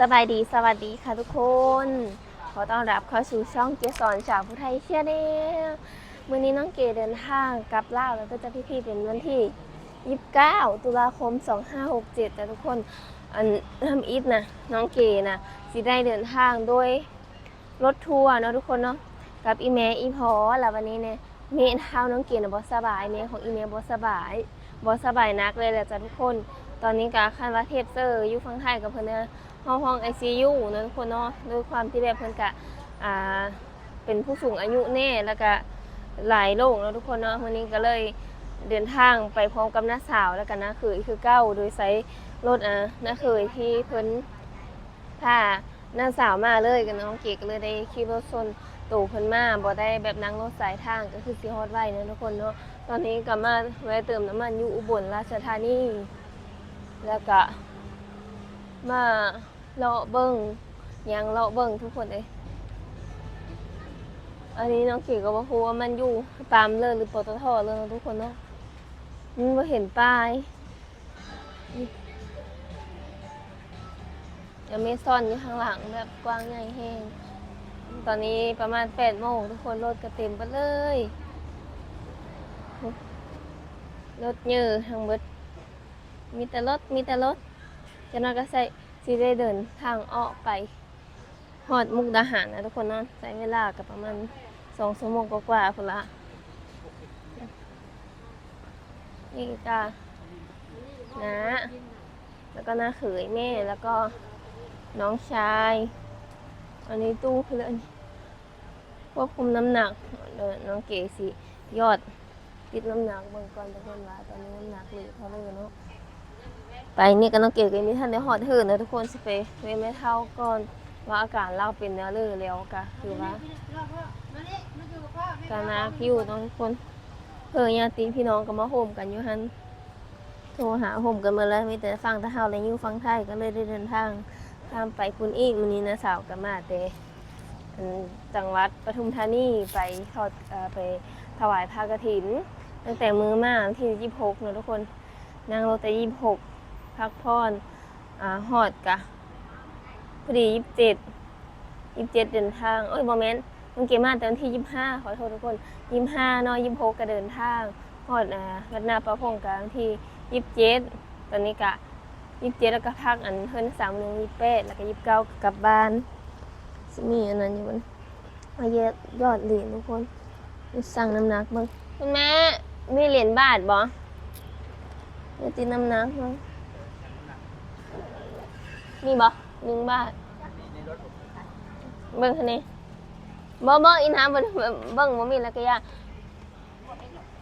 สบายดีสวัสดีค่ะทุกคน ขอต้อนรับเข้าสู่ช่องเกสรจากผู้ไทยเชียร์เดลมื้อนี้น้องเกเดินทางกลับลาวแล้วก็จะพี่ๆเป็นวันที่ 29 ตุลาคม 2567แต่ทุกคนอันทำอิฐนะน้องเกนะสิได้เดินทางโดยรถทัวร์เนาะทุกคนเนาะกับอีแม่อีพอแล้ววันนี้เนี่ยเมนเท้าน้องเกนะบ่สบายเมของอีแม่บ่สบายบ่สบายนักเลยแหละจ้ะทุกคน ตอนนี้ก็คันว่าเทปเซอร์อยู่ฝั่งไทยกับเพิ่นเนี่ย ห้องห้อง ICU เนอะทุกคนเนาะด้วยความที่แบบเพิ่นกะอ่าเป็นผู้สูงอายุแน่แล้วก็หลายโรคเนอะทุกคนเนาะวันนี้ก็เลยเดินทางไปพร้อมกับน้าสาวแล้วกันนะเคยคือเก้าโดยใช้รถอะน้าเคยที่เพิ่นพาน้าสาวมาเลยกันน้องเก๋ก็เลยได้ขี่รถซนตู่เพิ่นมาบ่ได้แบบนั่งรถสายทางก็คือสิฮอดไว้นะทุกคนเนาะตอนนี้ก็มาแวะเติมน้ำมันอยู่อุบลราชธานีแล้วก็มา เลาะเบิ้งยังเลาะเบิ้งทุกคนเลยอันนี้น้องขี่ก็บอกว่ามันอยู่ปามเลยหรือปตทเลยนะทุกคนเนาะมันมาเห็นป้ายจะไม่ซ่อนอยู่ข้างหลังแบบกว้างใหญ่แห้ง ตอนนี้ประมาณแปดโมงทุกคนรถก็เต็มไปเลย รถเยอะทั้งหมดมีแต่รถมีแต่รถจะนอนก็ใส่ ซีได้เดินทางออไปหอดมุกดาหารนะทุกคนเนาะใช้เวลากับประมาณสองชั่วโมงกว่าๆพุ่นละนี่จ้านะแล้วก็น้าเขยแม่แล้วก็น้องชาย อันนี้ตู้เพื่อนควบคุมน้ำหนักเดน้องเก๋สิยอดติดน้ำหนักเบิ่งก่อนทุกคนว่าตอนนี้น้ำหนักเหลือเท่าไหร่เนาะ ไปนี่ก็ต้องเกี่ยวกับมีท่านในหอดหื่นนะทุกคนสิไปเวไม่เท่าก่อนว่าอาการเราเป็นเนื้อเลือแล้วก็คือว่าการนาคิวต้องทุกคนเพื่อญาติพี่น้องก็มาโฮมกันอยู่ฮันโทรหาโฮมกันมาแล้วมีแต่ฟังตะเฮาและยิ่ฟังไทยก็เลยได้เดินทางข้ามไปคุณอีกมื้อนี้นะสาวกับมาแต่อันจังหวัดปทุมธานีไปทอดไปถวายผ้ากฐิน ตั้งแต่มือมาวันที่26เนะทุกคนนั่งรถแต่26 พักผ่อนอ่าหอดกะพอดียี่สิบเจ็ดยี่สิบเจ็ดเดินทางเอ้ยโมเมนต์มันเกี่ยมาแต่วันที่ยี่สิบห้าขอโทษทุกคนยี่สิบห้าเนาะยี่สิบหกก็เดินทางหอดอ่าวัดนาประพงกลางที่ยี่สิบเจ็ดตอนนี้กะยี่สิบเจ็ดแล้วก็พักอันเพิ่นสามหนึ่งยี่สิบแปดแล้วก็ยี่สิบเก้ากลับบ้านสิมีอันนั้นอยู่มันมาเยอะยอดเหรียญทุกคนสั่งน้ำหนักมึงคุณแม่มีเหรียญบาทบ่เดี๋ยวตีน้ำหนักมั้ง มีบ่หนึ่งบาทเบิ่งคันนี้บ่บ่อีน้ำบ่เบิ่งบ่มีแล้วก็ยา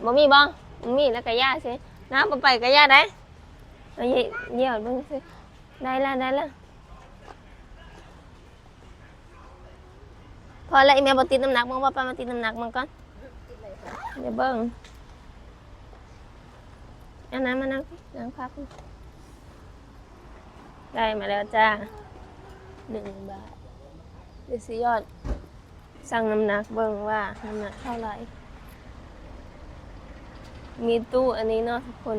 บ่มีบ่บ่มีแล้วก็ยาสิน้ำบ่ไปก็ยาได้เอาเยี่เยี่ยวเบิ่งสิได้ละได้ละพอแล้วอีแม่บ่ติดน้ำหนักมึงว่าป้ามาติดน้ำหนักมึงก่อนเดี๋ยวเบิ่งอันนั้นมานั่งนั่งพัก ได้มาแล้วจ้าหนึ่งบาทเดี๋ยวสิยอดสั่งน้ำหนักเบิ่งว่าน้ำหนักเท่าไหร่ มีตู้อันนี้เนาะทุกคน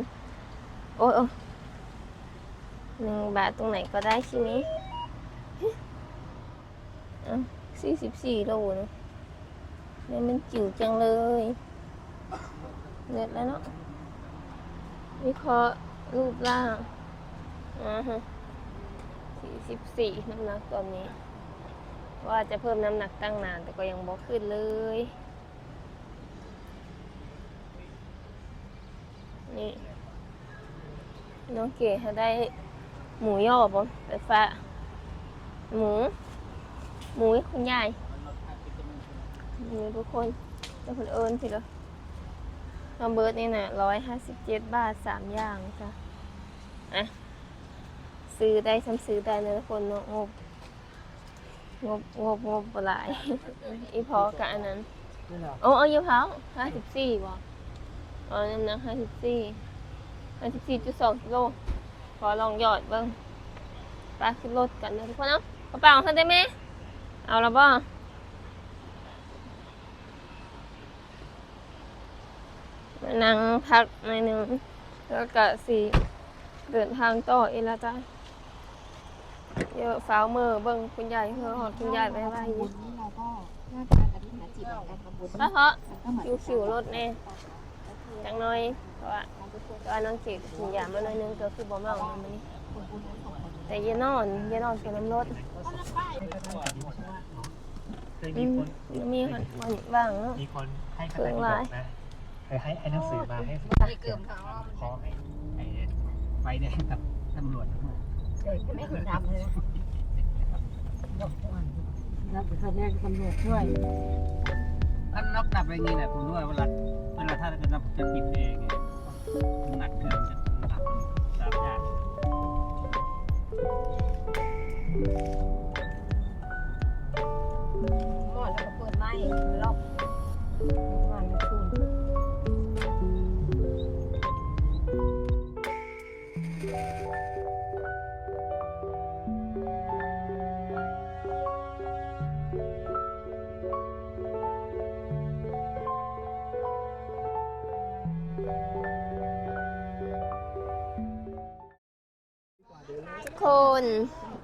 โอ้ยโอหนึ่งบาทตรงไหนก็ได้ช่ไหมอะสี่สิบสี่โลนะนี่มันจิ๋วจังเลยเด็ดแล้วเนาะวิเคราะห์รูปร่างอ่าฮะ สี่สิบสี่น้ำหนักตอนนี้ ว่าจะเพิ่มน้ำหนักตั้งนานแต่ก็ยังบอกขึ้นเลย นี่ น้องเก๋เขาได้หมูย่อบ่ไฟฟ้า หมู หมูให้คุณยายหมูทุกคนจะคนเอิญสิเหรอทอมเบิร์ดนี่นะร้อยห้าสิบเจ็ดบาทสามอย่างจ้ะอะ ซื้อได้ซ้ำซื้อได้นะทุกคนเนาะงบ งบงบงบบ่หลาย อีพอกับอันนั้นโอ้เอาเยอะเผาห้าสิบสี่บ่อ๋อน้ำหนักห้าสิบสี่ห้าสิบสี่จุดสองกิโลพอลองหยอดเบิ้งปลาขึ้นรถกันนะทุกคนเนาะกระเป๋าของท่านได้ไหมเอาและบ่มานั่งพักในอยหนึ่งแล้วก็สี่เดินทางต่อเองละจ้า เยอะฟ้าวมือเบิ่งคุณยายเฮอหอดคุณยายไปไว้บุญนี่เราก็น่าจะอธิษฐานจิตของการทำบุญเพราะเพราะก็เหมือนอยู่คิวรถแน่จังน้อยเพราะว่าตอนน้องเกดกินยามาหน่อยนึงก็คือบ่เมามันนี้แต่เยานอนเยานอนเป็นน้ำรถเคยอืมีมคนมีคนบ้างเนาะมีคนให้เคคะรื่แนอนงบลาอยกนะเคยให้ให้หนังสือมาให้ไม่เกิมเขาขอให้ไอ้ไฟแดงกับตำรวจทั้งหมด ไม่เคยทำเลยรับคะแนนตำรวจด้วยอันนับนับอะไรนี่แหละผมด้วยเวลาเวลาถ้าจะนับจะปิดเองหนักเกินจะหนักสามยางหมดแล้วก็เปิดไม้ล็อกวันละคืนทุ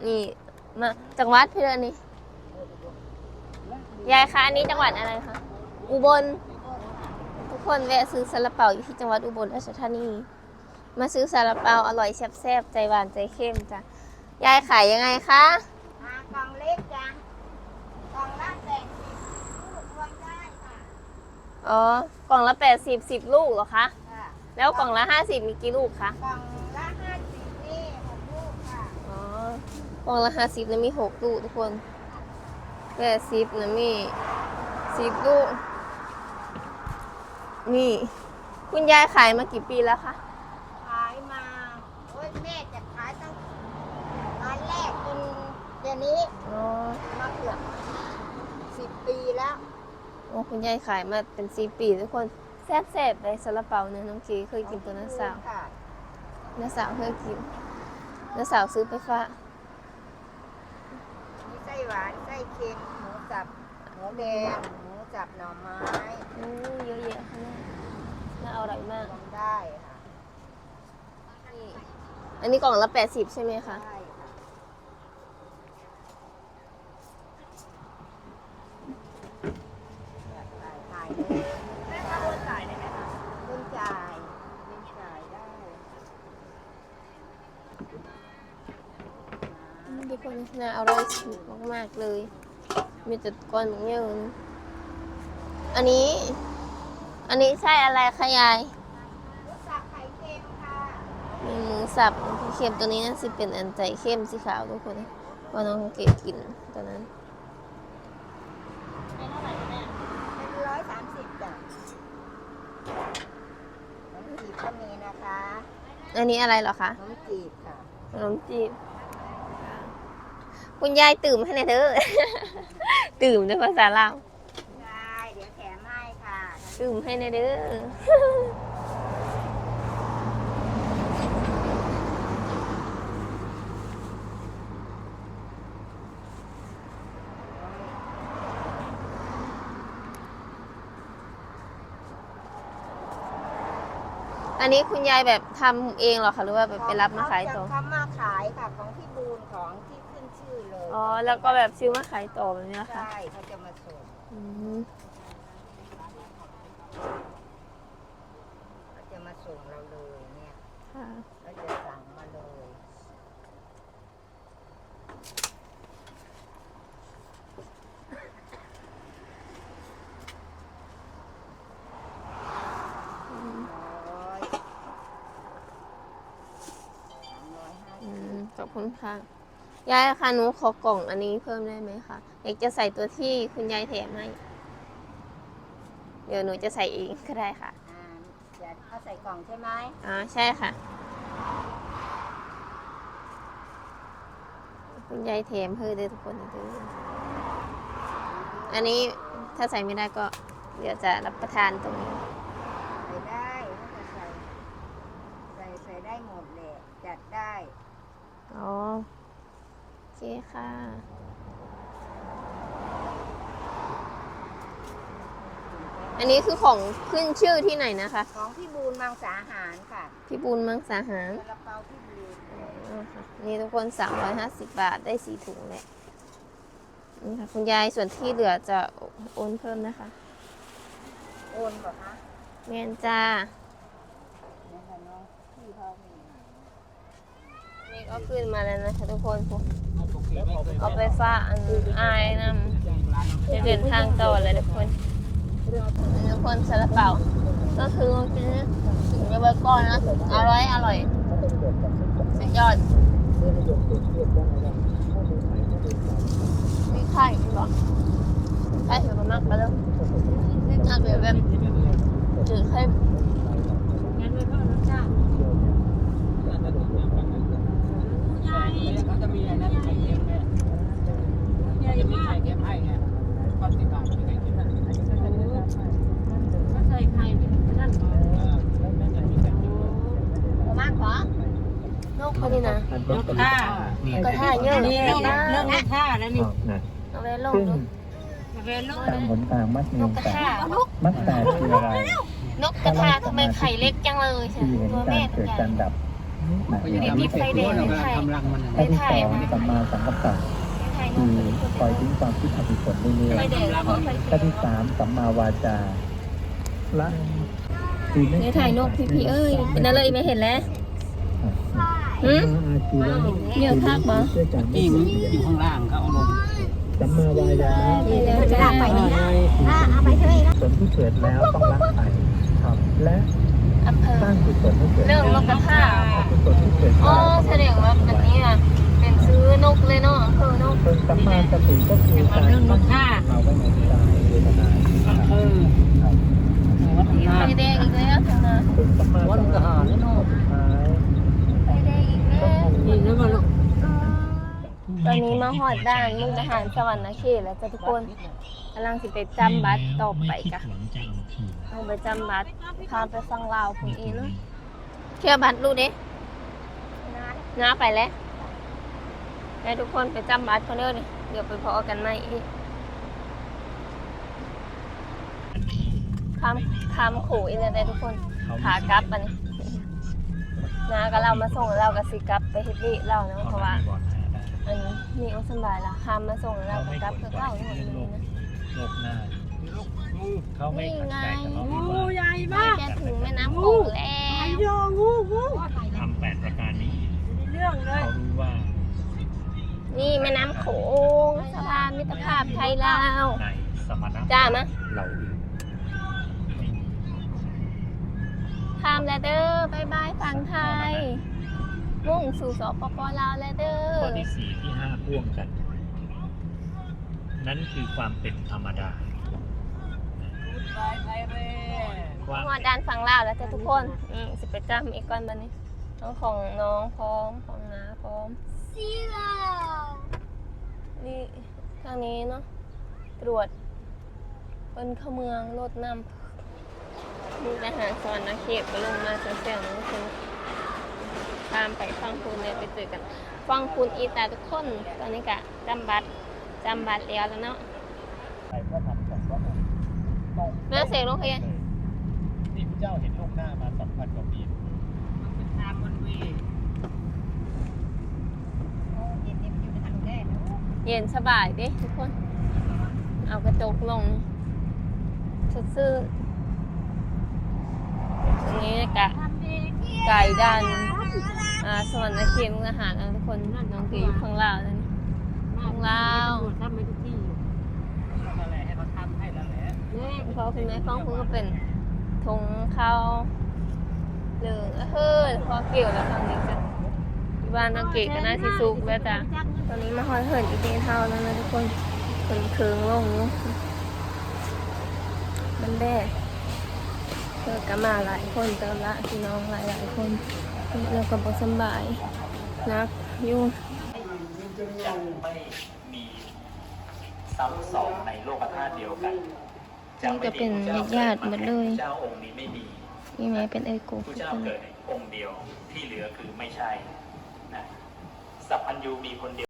นี่มาจังหวัดพี่เดือนนี่ยายคะอันนี้จังหวัดอะไรคะอุบล ทุกคนแวะซื้อซาลาเปาอยู่ที่จังหวัดอุบลราชธานี มาซื้อซาลาเปาอร่อยแซ่บๆใจหวานใจเข้มจ้ะยายขายยังไงคะอ่ากล่องเล็กจ้ะกล่องละแปดสิบลูกรวมได้ค่ะอ๋อกล่องละแปดสิบสิบลูกเหรอคะค่ะแล้วกล่องละห้าสิบมีกี่ลูกคะกล่องละห้าสิบนี่หกลูกค่ะ อ๋ อกล่องละห้าสิบนะมีหกลูกทุกคนแปดสิบนะมีสิบลูกนี่คุณยายขายมากี่ปีแล้วคะขายมาโอ้ยแม่จะขายตั้งตอนแรกจนเดี๋ยวนี้อ๋อมาเกือบสิบปีแล้วโอ้คุณยายขายมาเป็นสี่ปีทุกคนแซ่บๆเลยซาลาเปาเนี่ยน้องกีเคยกินตัวน้าสาวค่ะน้าสาวเคยกินน้าสาวซื้อไปฝากมีไส้ หวานไส้เค็มหมูสับหมูแดงหมูสับหน่อไม้อู้เยอะแยะขนาดน่าอร่อยมากรวมได้ค่ะนี่อันนี้กล่องละแปดสิบใช่ไหมคะ ได้ค่ะถ่ายถ่ายเลยแม่มาโอนจ่ายได้ไหมคะโอนจ่ายโอนจ่ายได้ ทุก คนน่าอร่อยมากๆเลย มีแต่ก้อนเงี้ยอะอันนี้ อันนี้ใช่อะไรคะยายหมูสับไข่เค็มค่ะมีหมูสับที่เค็มตัวนี้น่าสิเป็นอันใจเข้มสีขาวทุกคนว่าน้องเกดกินตอนนั้นเป็นร้อยสามสิบจ้ะน้ำจีบก็มีนะคะ อันนี้อะไรเหรอคะน้ำจีบค่ะขนมจีบ คุณยายตื่มให้หน่อยเถอะ ตื่มด้วยภาษาลาว ได้ เดี๋ยวแถมให้ค่ะ ตื่มให้หน่อยเด้อ นนี้คุณยายแบบทำเองเหรอคะหรือว่าแบบไปรับมาขายต่อทำมาขายค่ะของพี่บูนของที่ขึ้นชื่อเลยอ๋อ แล้วก็แบบซื้อมาขายต่อแบบนี้ค่ะ ใช่เขาจะมาส่งอืมเขาจะมาส่งเราเลยเนี่ยค่ะ เราจะสั่งมาเลย ร้อยสามร้อยห้า อื สิบ ม ขอบคุณค่ะ ยายคะหนูขอกล่องอันนี้เพิ่มได้ไหมคะ อยากจะใส่ตัวที่คุณยายแถมให้ เดี๋ยวหนูจะใส่เองก็ได้ค่ะ อ่าเดี๋ยวเอาใส่กล่องใช่ไหมอ๋อใช่ค่ะ คุณยายแถมเพื่อเด้อทุกคนเด้ออันนี้ถ้าใส่ไม่ได้ก็ เดี๋ยวจะรับประทานตรงนี้ ใส่ได้ถ้าจะใส่ ใส่ใส่ได้หมดเลยจัดได้ อ๋อโอเคค่ะ อันนี้คือของขึ้นชื่อที่ไหนนะคะของพี่บูนมังสาหารค่ะพี่บุญมังสาหารซาลาเปาพี่บูนอ่าค่ะนี่ทุกคนสามร้อยห้าสิบบาทได้สี่ถุงแหละนี่ค่ะ คุณยายส่วนที่เหลือจะโอนเพิ่มนะคะ โอนก่อนนะเมียนจ้านี่ค่ะน้องพี่เขามี นี่ก็ขึ้นมาแล้วนะคะทุกคนเอาไปฟ้าอันอายนำจะเดินทางต่อเลยทุกคนทุกคนซาลาเปาก็คือมันเป็นถึงจะไว้ก่อนนะอร่อยอร่อยสุดยอดมีไข่หรอไข่ถือมามากไปแล้วน่าเบื่อแบบจืดเข้มงั้นไม่เพิ่มรสชาติ เขาจะมีอะไรนะไข่เค็มเนี่ยใหญ่จะมีมากไข่เค็มให้ไงความติดตามมีไข่เค็มให้ก็ใส่ไข่นั่นก่อนเออแล้วจะมีไข่เค็มด้วยประมาณขอนกเขาดีนะนกท่ากระทะเยอะนี่เยอะมากเรื่องนกท่าแล้วนี่นะเอาไว้ลงซึ่งดูเวลูกตามหนทางมัดเมนงกกระแตทะมัดแตกคืออะไรนกกระทะทำไมไข่เล็กจังเลยใช่ที่เห็นตัวกาแม่รตัวเกิดใหญ่การดับ นะก็อย่าอย่างทำนี้ให้เป็นเผ็ดต้นด้วยเรากำลังทำรังมันนะข้อที่สองสัมมาสังกัปปะไข่นคืกอคอยทิ้งความคิดอกุศลเรื่อยไข่แดงแล้วก็ไข่ๆเขีข้อยวที่สามสัมมาวาจาละคือไม่นี่ถ่ายนกพี่พี่เอ้ยเป็นอะไรไม่เห็นแล้วหืมอาชีวะเดี๋ยวทักบ่เชื่อกันนี่มันอยู่ข้างล่างเขาเอาลงสัมมาวายามะ นี่แล้วจ้า อ่าเอาไปเถอะนะผลที่เกิดแล้วต้องละไปทำและ อำเภอ สร้างกุศลให้เกิดเรื่องนกกระทะกุศลที่เกิดอ๋อแล้วแสดงว่าอันนี้อะเป็นซื้อนกเลยเนาะอำเภอนกเป็นสัมมาสติก็คือการตั้งจิตมาไว้ในกายเวทนาเออวัฒนธรรไข่มแดงอีกแล้วทางนั้นเป็นสัมมาวัสฒนติธรรมนี่เนาะท้ายไข่แดงอีกแล้วนี่นะมาลูก ตอนนี้มาหอดด้านมุกทหารสวรรค์เขตแล้วจ้ะทุกคนกำลังสิไปจำบัตรต่อไปกะเอาไปจำบัตรพาไปฟังลาวคุณอีเนาะเชื่อบัตรลูกเด้น้าไปแล้วไปทุกคนไปจำบัตรเขาเด้อดิเดี๋ยวไปพอกันใหม่อีกคำคำขู่อีกแล้วได้ทุกคนขากลับอันนี้น้าก็เรามาส่งเราก็สิกลับไปเฮ็ดดีเราเนาะเพราะว่า อันนี้มีโอสำบายละคามมาส่งแล้วก็กลับคือเก่าหมดเลยนะโลกหน้าเขาไม่ขัดใจกับเรางูใหญ่ใกล้มากจะถึงแม่น้ำโขงแล้วโยงูงูทำแปดประการนี้เรื่องเลยเขารู้ว่า นี่แม่น้ำโขงสะพานมิตรภาพไทยลาวในสมณะจ้ามะเราเองข้ามแล้วเด้อบายบายฝั่งไทย มุ่งสู่สปปลาวแล้วเด้อข้อที่สี่ที่ห้าพ่วงกัน นั่นคือความเป็นธรรมดาไปไทยเร่ว่าหัวด้านฝั่งลาวแล้วจ้ะทุกคน อืมสิไปจำอีกก่อนบันนี้น้องของน้องพร้อมของน้าพร้อมซีโร่นี่ทางนี้เนาะตรวจคนเข้าเมืองรถนำมีทหารสวรรค์เขตก็ลงมาเสียงๆนะคุณ ตามไปฟังคุณเลยไปเจอกันฟังคุณอีตาทุกคนตอนนี้กะจำบัตรจำบัตรแล้วแล้วเนาะใครก็ทำของพระองค์ต้องแม่เสกลงเฮียที่พระเจ้าเห็นลูกหน้ามาสองพันกว่าปีเป็นทางมันวีเย็นเย็นอยู่ในทางแรกนะเย็นสบายดิทุกคน เอากระจกลงสดซื่อตรงนี้กะไก่ดัน อ่าสวรรค์เขมอาหารนะทุกคนน้องเก๋อยู่ข้างล่างนั่นข้างล่างทำไม่ทุกที่อยู่นั่นแหละให้เขาทำให้แล้วแหละเพราคุณแม่ฟ้องคุณก็เป็นธงข้าวเหลืองเฮ้ยพอเกี่ยวแล้วทางนี้จ้ะบ้านน้องเก๋ก็น่าสิสุกแล้วจ้ะตอนนี้มาฮอนเหินอีกเดนเท่าแล้วนะทุกคนคนเคืองลงมันแดดเธอก็มาหลายคนเติมละพี่น้องหลายหลายคน แล้วก็บอสำบายนักยุ่งยังไม่มีซ้ำสองในโลกธาตุเดียวกันนี่ก็เป็นญาติๆหมดเลยเจ้าองค์นี้ไม่มีนี่แม่เป็นเอ้ยกูผู้เจ้าเกิดในองค์เดียวที่เหลือคือไม่ใช่นะสัพพัญญูมีคนเดียว